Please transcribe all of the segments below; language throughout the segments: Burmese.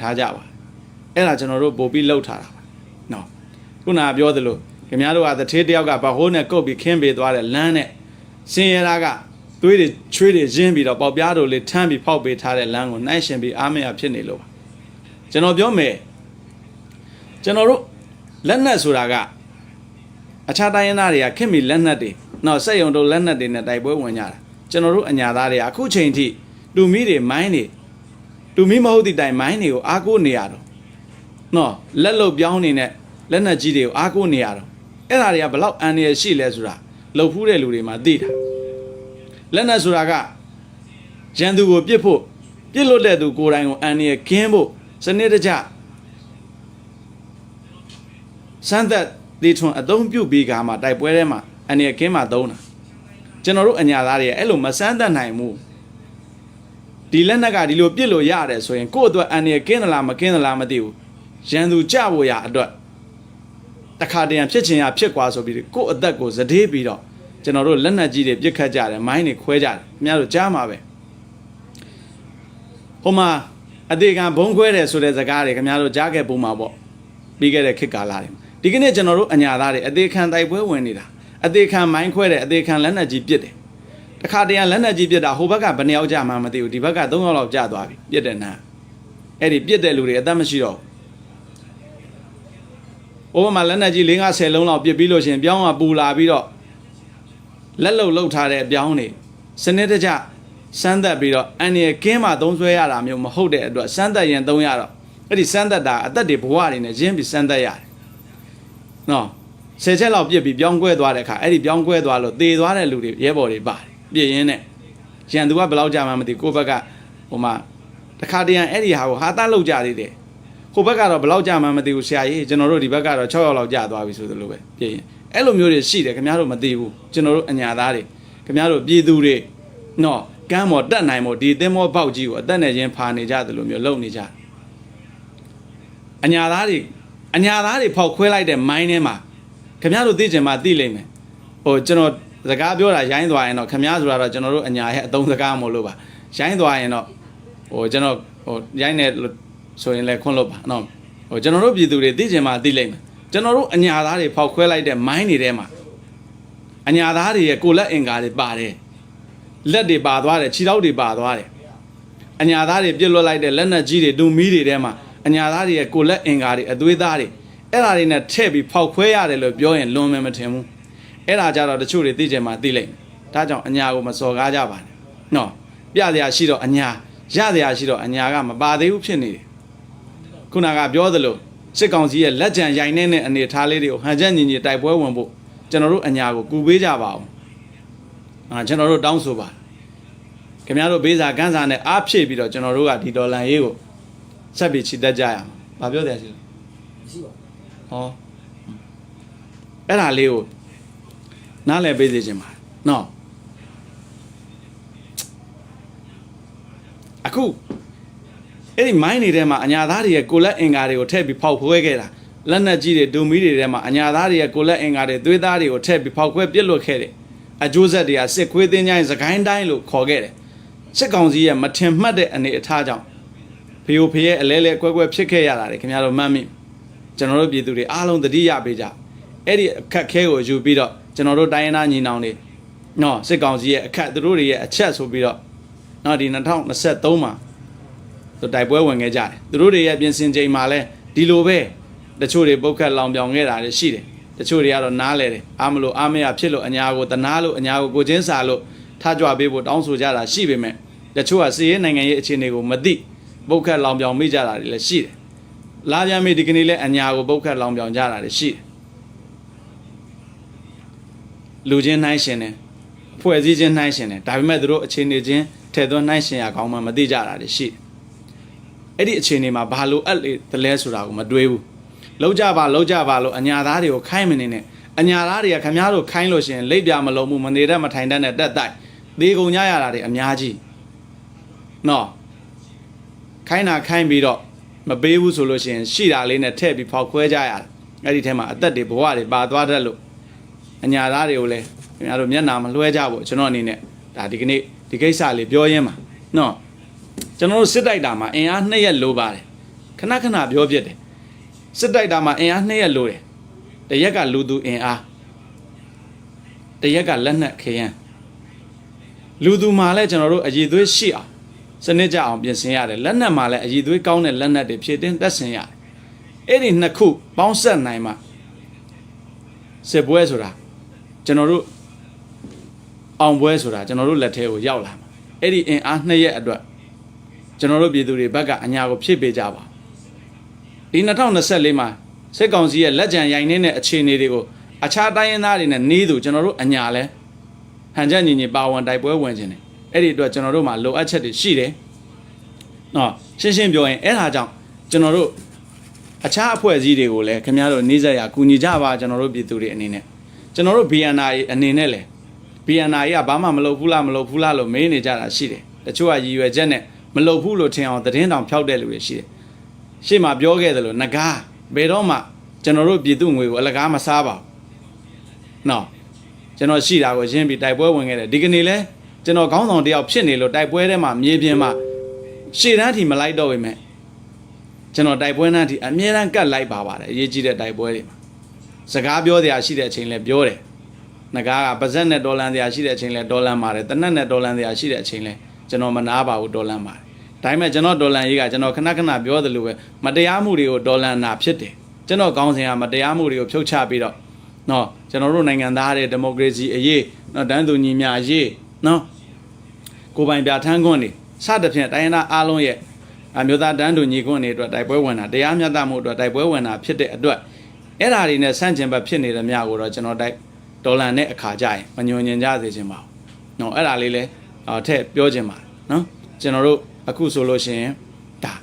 ထားကြပါအဲ့ဒါကျွန်တော်တို့ပို့ပြီးလှုပ်ထားတာပါနော်ခုနကပြောသလိုခင်ဗျားတို့ကတထေးတယောက်ကဗဟိုးနဲ့ကုတ်ပြီးခင်းပေးသွားတဲ့လမ်းနဲ့စင်ရတာကသွေးတွေချွေးတွေရင်းပြီးတော့ပေါက်ပြားတို့လေးထမ်းပြီးဖောက်ပေးထားတဲ့လမ်းကိုနှိုင်းရှင်ပြီးအားမရဖြစ်နေလို့ပါကျွန်တော်ပြောမယ်ကျွန်တော်တို့လက်နက်ဆိုတာကအခြားတိုင်းရင်းသားတွေကခင်မီလက်နက်တွေနောက်စက်ယုံတို့လက်နက်တွေနဲ့တိုက်ပွဲဝင်ကြတာကျွန်တော်တို့အညာသားတွေကအခုချိန်ထိတူမီတွေမိုင်းတွေ တူမီမဟုတ်တဲ့တိုင်မိုင်းတွေကိုအားကိုးနေရတော့နော်လက်လုတ်ပြောင်းနေတဲ့လက်နက်ကြီးတွေကိုအားကိုးနေရတော့အဲ့ဒါတွေကဘလောက်အန်ရရှိလဲဆိုတာလှုပ်ဖူးတဲ့လူတွေမှာသိတာလက်နက်ဆိုတာကရန်သူကိုပြစ်ဖို့ပြစ်လွတ်တဲ့သူကိုယ်တိုင်ကိုအန်ရခင်းဖို့စနစ်တကျစမ်းသက်တေထွန်အသုံးပြုပြီးကမှတိုက်ပွဲထဲမှာအန်ရခင်းမှသုံးတာကျွန်တော်တို့အညာသားတွေအဲ့လိုမစမ်းသက်နိုင်ဘူး ဒီလက်နက်ကဒီလိုပြစ်လို့ရတယ်ဆိုရင်ကိုယ့်အတွက်အန်ရကင်းသလားမကင်းသလားမသိဘူးရန်သူကြဖို့ရအတွက်တခါတရံဖြစ်ချင်ရဖြစ်ကွာဆိုပြီးကိုယ့်အသက်ကိုဇဒေးပြီးတော့ကျွန်တော်တို့လက်နက်ကြီးတွေပြစ်ခတ်ကြတယ်မိုင်းတွေခွဲကြတယ်ခင်ဗျားတို့ကြားမှာပဲဟိုမှာအသေးကံဘုံခွဲတယ်ဆိုတဲ့ဇကားတွေခင်ဗျားတို့ကြားခဲ့ပုံမှာပေါ့ပြီးခဲ့တဲ့ခေတ်ကာလတွေမှာဒီကနေ့ကျွန်တော်တို့အညာသားတွေအသေးခံတိုက်ပွဲဝင်နေတာအသေးခံမိုင်းခွဲတယ်အသေးခံလက်နက်ကြီးပြစ်တယ် တခါတရံလက်နက်ကြီးပြစ်တာဟိုဘက်ကဘယ်နှယောက်ကြာမှမသိဘူးဒီဘက်က၃ယောက်လောက်ကြာသွားပြီပြစ်တဲ့နာအဲ့ဒီပြစ်တဲ့လူတွေအသက်မရှိတော့ဘူးဟိုဘက်မှာလက်နက်ကြီး၄50လုံးလောက်ပြစ်ပြီးလို့ရှိရင်ပြောင်းကပူလာပြီးတော့လက်လုံလောက်ထားတဲ့အပြောင်းတွေစနစ်တကျစမ်းသက်ပြီးတော့အန်ရကင်းမှသုံးဆွဲရတာမျိုးမဟုတ်တဲ့အတွက်စမ်းသက်ရင်သုံးရတော့အဲ့ဒီစမ်းသက်တာအသက်တွေဘဝတွေနဲ့ရင်းပြီးစမ်းသက်ရတယ်နော်ဆယ်ချက်လောက်ပြစ်ပြီးပြောင်းကွဲသွားတဲ့အခါအဲ့ဒီပြောင်းကွဲသွားလို့သေသွားတဲ့လူတွေရဲဘော်တွေပါတယ် ပြစ်ရင်းနဲ့ရန်သူကဘယ်လောက်ကြာမှမသိကိုယ့်ဘက်ကဟိုမှာတခါတရံအဲ့ဒီဟာကိုဟာသားလောက်ကြသေးတယ်ဟိုဘက်ကတော့ဘယ်လောက်ကြာမှမသိဘူးဆရာကြီးကျွန်တော်တို့ဒီဘက်ကတော့6ရောက်လောက်ကြာသွားပြီဆိုသလိုပဲပြစ်ရင်အဲ့လိုမျိုးတွေရှိတယ်ခင်ဗျားတို့မသိဘူးကျွန်တော်တို့အညာသားတွေခင်ဗျားတို့ပြည်သူတွေနော်ကမ်းမော်တက်နိုင်မို့ဒီသင်းမောပေါက်ကြီးကိုအသက်နဲ့ချင်းဖာနေကြတယ်လို့မျိုးလုပ်နေကြတယ်အညာသားတွေအညာသားတွေဖောက်ခွဲလိုက်တဲ့မိုင်းထဲမှာခင်ဗျားတို့သိချင်မှသိလိမ့်မယ်ဟိုကျွန်တော် စကားပြောတာရိုင်းသွားရင်တော့ခင်ဗျားဆိုတာတော့ကျွန်တော်တို့အညာရဲ့အသုံးစကားမို့လို့ပါရိုင်းသွားရင်တော့ဟိုကျွန်တော်ဟိုရိုင်းနေဆိုရင်လည်းခွန်းလို့ပါနော်ဟိုကျွန်တော်တို့ပြည်သူတွေသိချင်မှသိလိမ့်မယ်ကျွန်တော်တို့အညာသားတွေဖောက်ခွဲလိုက်တဲ့မိုင်းတွေထဲမှာအညာသားတွေရဲ့ကိုလက်အင်္ကာတွေပါတယ်လက်တွေပါသွားတယ်ခြေထောက်တွေပါသွားတယ်အညာသားတွေပြစ်လွတ်လိုက်တဲ့လက်နက်ကြီးတွေဒုံမီးတွေထဲမှာအညာသားတွေရဲ့ကိုလက်အင်္ကာတွေအသွေးသားတွေအဲ့ဒါတွေနဲ့ထည့်ပြီးဖောက်ခွဲရတယ်လို့ပြောရင်လွန်မယ်မထင်ဘူး အဲ့ဒါကြတော့တချို့တွေသိကြမှာသိလိမ့်မယ်ဒါကြောင့်အညာကိုမစော်ကားကြပါနဲ့နော်ပြစရာရှိတော့အညာရစရာရှိတော့အညာကမပါသေးဘူးဖြစ်နေတယ်ခုနကပြောသလိုစစ်ကောင်စီရဲ့လက်ကြံရိုင်နေတဲ့အနေထားလေးတွေကိုဟန်ချက်ညီညီတိုက်ပွဲဝင်ဖို့ကျွန်တော်တို့အညာကိုကူပေးကြပါအောင်အာကျွန်တော်တို့တောင်းဆိုပါခင်ဗျားတို့ဘေးစာကန်းစာနဲ့အားဖြည့်ပြီးတော့ကျွန်တော်တို့ကဒီဒေါ်လာရေးကိုဆက်ပြီးချီတက်ကြရအောင်။ဘာပြောတယ်ရှိလဲမရှိပါဘူး။ဟောအဲ့ဒါလေးကို နားလည်ပေးစေချင်ပါနော်အခုအဲ့ဒီမိုင်းတွေထဲမှာအညာသားတွေရဲ့ကိုလက်အင်္ကာတွေကိုထည့်ပြီးဖောက်ခွဲခဲ့တာလက်နက်ကြီးတွေဒုံမီတွေထဲမှာအညာသားတွေရဲ့ကိုလက်အင်္ကာတွေသွေးသားတွေကိုထည့်ပြီးဖောက်ခွဲပြစ်လွတ်ခဲ့တယ်အကျိုးဆက်တွေကစစ်ခွေးသိန်းချိုင်းစကိုင်းတိုင်းလို့ခေါ်ခဲ့တယ်စစ်ကောင်စီရဲ့မထင်မှတ်တဲ့အနေအထားကြောင့်ဖေယိုဖေရဲ့အလဲလဲကွဲကွဲဖြစ်ခဲ့ရတာတွေခင်ဗျားတို့မှတ်မိကျွန်တော်တို့ပြည်သူတွေအားလုံးသတိရပေးကြအဲ့ဒီအခက်ခဲကိုယူပြီးတော့ ကျွန်တော်တို့တိုင်းရင်းသားညီနောင်တွေနော်စစ်ကောင်စီရဲ့အခက်သူတို့တွေရဲ့အချက်ဆိုပြီးတော့နော်ဒီ2023မှာသူတိုက်ပွဲဝင်ခဲ့ကြတယ်သူတို့တွေရဲ့ပြင်ဆင်ချိန်မှာလဲဒီလိုပဲတချို့တွေပုတ်ခတ်လောင်ပြောင်ခဲ့တာတွေရှိတယ်တချို့တွေကတော့နားလဲတယ်အားမလို့အားမရဖြစ်လို့အညာကိုတနာလို့အညာကိုကိုချင်းစာလို့ထားကြွပေးဖို့တောင်းဆိုကြတာရှိပေမဲ့တချို့ကစီးရဲနိုင်ငံရေးအခြေအနေကိုမသိပုတ်ခတ်လောင်ပြောင်မိကြတာတွေလည်းရှိတယ်လာပြန်ပြီဒီကနေ့လဲအညာကိုပုတ်ခတ်လောင်ပြောင်ကြတာတွေရှိတယ် လူချင်းနှိုင်းရှင်တယ်ဖွဲ့စည်းချင်းနှိုင်းရှင်တယ်ဒါပေမဲ့သူတို့အခြေအနေချင်းထဲသွင်းနှိုင်းရှင်ရကောင်းမှမသိကြတာတွေရှိတယ်အဲ့ဒီအခြေအနေမှာဘာလို့အပ်လေတလဲဆိုတာကိုမတွေးဘူးလောက်ကြပါလောက်ကြပါလို့အညာသားတွေကိုခိုင်းမနေနဲ့အညာသားတွေကခမားတို့ခိုင်းလို့ရှရင်လိပ်ပြမလုံးမှုမနေတတ်မထိုင်တတ်နဲ့တက်တိုက်သေးကုန်ကြရတာတွေအများကြီးနော်ခိုင်းတာခိုင်းပြီးတော့မပေးဘူးဆိုလို့ရှရင်ရှိတာလေးနဲ့ထည့်ပြီးဖောက်ခွဲကြရတယ်အဲ့ဒီထဲမှာအသက်တွေဘဝတွေပါသွားတတ်လို့ အညာသားတွေကိုလည်းခင်ဗျားတို့မျက်နာမလွှဲကြဘူးကျွန်တော်အနေနဲ့ဒါဒီကနေ့ဒီကိစ္စလေးပြောရင်းပါနော်ကျွန်တော်တို့စစ်တိုက်တာမှာအင်အား2ရက်လိုပါတယ်ခဏခဏပြောပြတယ်စစ်တိုက်တာမှာအင်အားနှစ်ရက်လိုတယ်တရက်ကလူသူအင်အားတရက်ကလက်နက်ခရမ်းလူသူမှာလည်းကျွန်တော်တို့အည်သွေးရှိအောင်စနစ်ကြအောင်ပြင်ဆင်ရတယ်လက်နက်မှာလည်းအည်သွေးကောင်းတဲ့လက်နက်တွေဖြည့်တင်းသက်ဆင်ရတယ်အဲ့ဒီနှစ်ခုပေါင်းဆက်နိုင်မှစစ်ပွဲဆိုတာ ကျွန်တော်တို့အောင်ပွဲဆိုတာကျွန်တော်တို့လက်ထဲကိုရောက်လာမှာအဲ့ဒီအင်အားနှစ်ရက်အတွက်ကျွန်တော်တို့ပြည်သူတွေဘက်ကအညာကိုဖြည့်ပေးကြပါဒီ2024မှာစစ်ကောင်စီရဲ့လက်ကြံရိုင်နေတဲ့အခြေအနေတွေကိုအခြားတိုင်းရင်းသားတွေနဲ့နှီးသူကျွန်တော်တို့အညာလဲဟန်ချက်ညီညီပါဝင်တိုက်ပွဲဝင်ခြင်းတယ်အဲ့ဒီအတွက်ကျွန်တော်တို့မှာလိုအပ်ချက်တွေရှိတယ်နော်ရှင်းရှင်းပြောရင်အဲ့ဒါကြောင့်ကျွန်တော်တို့အခြားအဖွဲ့အစည်းတွေကိုလည်းခင်ဗျားတို့နှီးစက်ရကူညီကြပါကျွန်တော်တို့ပြည်သူတွေအနေနဲ့ ကျွန်တော်တို့ BNI အနေနဲ့လည်း BNI ကဘာမှမလုပ်ဘူးလားမလုပ်ဘူးလားလို့မေးနေကြတာရှိတယ်တချို့ကရည်ရွယ်ချက်နဲ့မလုပ်ဘူးလို့ထင်အောင်သတင်းတောင်ဖျောက်တဲ့လူတွေရှိတယ်ရှေ့မှာပြောခဲ့တယ်လို့ငကားဘယ်တော့မှကျွန်တော်တို့ပြည်သူငွေကိုအလကားမစားပါဘူးနော်ကျွန်တော်ရှိတာကိုရင်းပြီးတိုက်ပွဲဝင်ခဲ့တယ်ဒီကနေ့လဲကျွန်တော်ခေါင်းဆောင်တယောက်ဖြစ်နေလို့တိုက်ပွဲထဲမှာမြေပြင်မှာရှေ့တန်းထီမလိုက်တော့ပေမဲ့ကျွန်တော်တိုက်ပွဲနှန်းထီအမြဲတမ်းကတ်လိုက်ပါပါတယ်အရေးကြီးတဲ့တိုက်ပွဲတွေမှာ စကားပြောစရာရှိတဲ့အချိန်လဲပြောတယ်ငကားကပါဇက်နဲ့ဒေါ်လာတရားရှိတဲ့အချိန်လဲဒေါ်လာပါတယ်တနက်နဲ့ဒေါ်လာတရားရှိတဲ့အချိန်လဲကျွန်တော်မနာပါဘူးဒေါ်လာပါတယ်ဒါပေမဲ့ကျွန်တော်ဒေါ်လာရေးကကျွန်တော်ခဏခဏပြောသလိုပဲမတရားမှုတွေကိုဒေါ်လာနာဖြစ်တယ်ကျွန်တော်ကောင်းစဉ်ကမတရားမှုတွေကိုဖြုတ်ချပြီးတော့နော်ကျွန်တော်တို့နိုင်ငံသားတဲ့ဒီမိုကရေစီအရေးနော်တန်းသူညီမျှအရေးနော်ကိုယ်ပိုင်ပြဋ္ဌာန်းခွင့်တွေစသဖြင့်တိုင်းရင်းသားအားလုံးရဲ့အမျိုးသားတန်းသူညီခွင့်တွေအတွက်တိုက်ပွဲဝင်တာတရားမျှတမှုအတွက်တိုက်ပွဲဝင်တာဖြစ်တဲ့အတွက် အဲ့ဓာတွေနဲ့ဆန့်ကျင်ဘက်ဖြစ်နေတဲ့မြကိုတော့ကျွန်တော်တိုက်ဒေါ်လာနဲ့အခါကြရင်မညွန်ညင်ကြသေးခြင်းပါဘူး။နော်အဲ့ဒါလေးလဲအော်ထည့်ပြောခြင်းပါနော်ကျွန်တော်တို့အခုဆိုလို့ရှိရင်ဒါ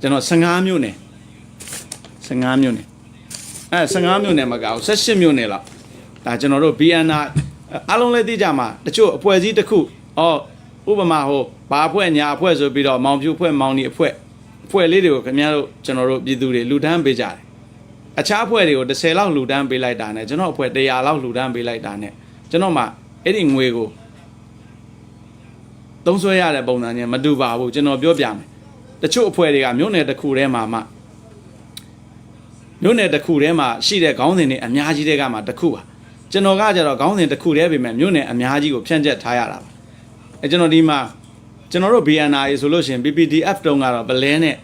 ကျွန်တော်15မြို့နယ်15မြို့နယ်အဲ15မြို့နယ်မကဘူး18မြို့နယ်လောက်ဒါကျွန်တော်တို့ BNR အားလုံးလည်းသိကြမှာတချို့အဖွဲ့အစည်းတစ်ခုအော်ဥပမာဟိုဘာအဖွဲ့ညာအဖွဲ့ဆိုပြီးတော့မောင်ပြူအဖွဲ့မောင်နီအဖွဲ့အဖွဲ့လေးတွေကိုခင်ဗျားတို့ကျွန်တော်တို့ပြည်သူတွေလူတန်းပေးကြတယ် အခြားအဖွဲ့တွေကို10လောက်လူတန်းပေးလိုက်တာနဲ့ကျွန်တော်အဖွဲ့100လောက်လူတန်းပေးလိုက်တာနဲ့ကျွန်တော်မှအဲ့ဒီငွေကိုသုံးဆွဲရတဲ့ပုံစံချင်းမတူပါဘူးကျွန်တော်ပြောပြမယ်တချို့အဖွဲ့တွေကမြို့နယ်တစ်ခုထဲမှာမှမြို့နယ်တစ်ခုထဲမှာရှိတဲ့ခေါင်းစဉ်တွေအများကြီးတွေကမှတစ်ခုပါကျွန်တော်ကကြတော့ခေါင်းစဉ်တစ်ခုတည်းပဲမဲ့မြို့နယ်အများကြီးကိုဖြန့်ကျက်ထားရတာပါအဲကျွန်တော်ဒီမှာကျွန်တော်တို့ BNR ဆိုလို့ရှိရင် PPDF တုံးကတော့ဗလဲနဲ့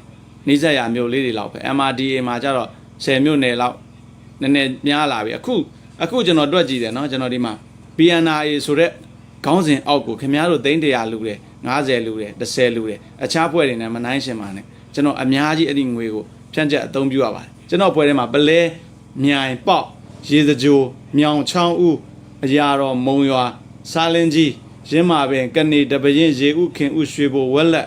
နှိစက်ရမျိုးလေးတွေလောက်ပဲ MRDA မှာကျတော့ 10မြို့နယ်လောက်နည်းနည်းများလာပြီအခုအခုကျွန်တော်တွက်ကြည့်တယ်နော်ကျွန်တော်ဒီမှာ BNRA ဆိုတဲ့ခေါင်းစဉ်အောက်ကိုခင်ဗျားတို့သိန်း100လူတယ်50လူတယ်10လူတယ်အခြားဖွဲ့တွေနဲ့မနိုင်ရှင်ပါနဲ့ကျွန်တော်အများကြီးအဲ့ဒီငွေကိုဖြန့်ကျက်အသုံးပြုရပါတယ်ကျွန်တော်ဖွဲ့ထဲမှာပလဲမြိုင်ပေါက်ရေစကြိုမြောင်ချောင်းဦးအရာတော်မုံရွာစားလင်းကြီးရင်းမာပင်ကနေတပရင်ရေဥခင်ဥရွှေဘိုဝက်လက်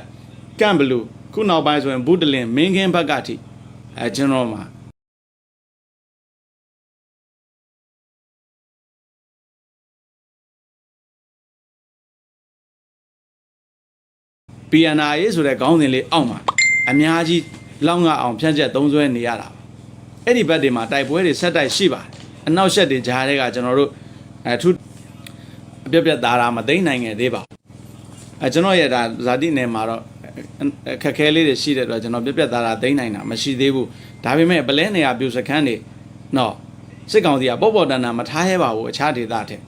ကန့်ဘလူခုနောက်ပိုင်းဆိုရင်ဘူးတလင်မင်းခင်းဘက်ကထိအဲကျွန်တော်မှာ PNR ဆိုတဲ့ခေါင်းစဉ်လေးအောက်မှာအများကြီးလောက်ငါအောင်ဖြန့်ချက်သုံးစွဲနေရတာပါအဲ့ဒီဘက်တွေမှာတိုက်ပွဲတွေဆက်တိုက်ရှိပါတယ်အနောက်ရှက်တွေကြားတွေကကျွန်တော်တို့အဲထူးအပြက်ပြက်သားတာမသိမ့်နိုင်ငယ်သေးပါဘူးအဲကျွန်တော်ရဲ့ဒါဇာတိနယ်မှာတော့အခက်ခဲလေးတွေရှိတဲ့အတွက်ကျွန်တော်ပြက်ပြက်သားတာသိမ့်နိုင်တာမရှိသေးဘူးဒါပေမဲ့ပလဲနေရပြူစခန်းတွေနော်စစ်ကောင်စီကပေါ့ပေါ့တန်တန်မထားရဲပါဘူးအခြားဒေသထက်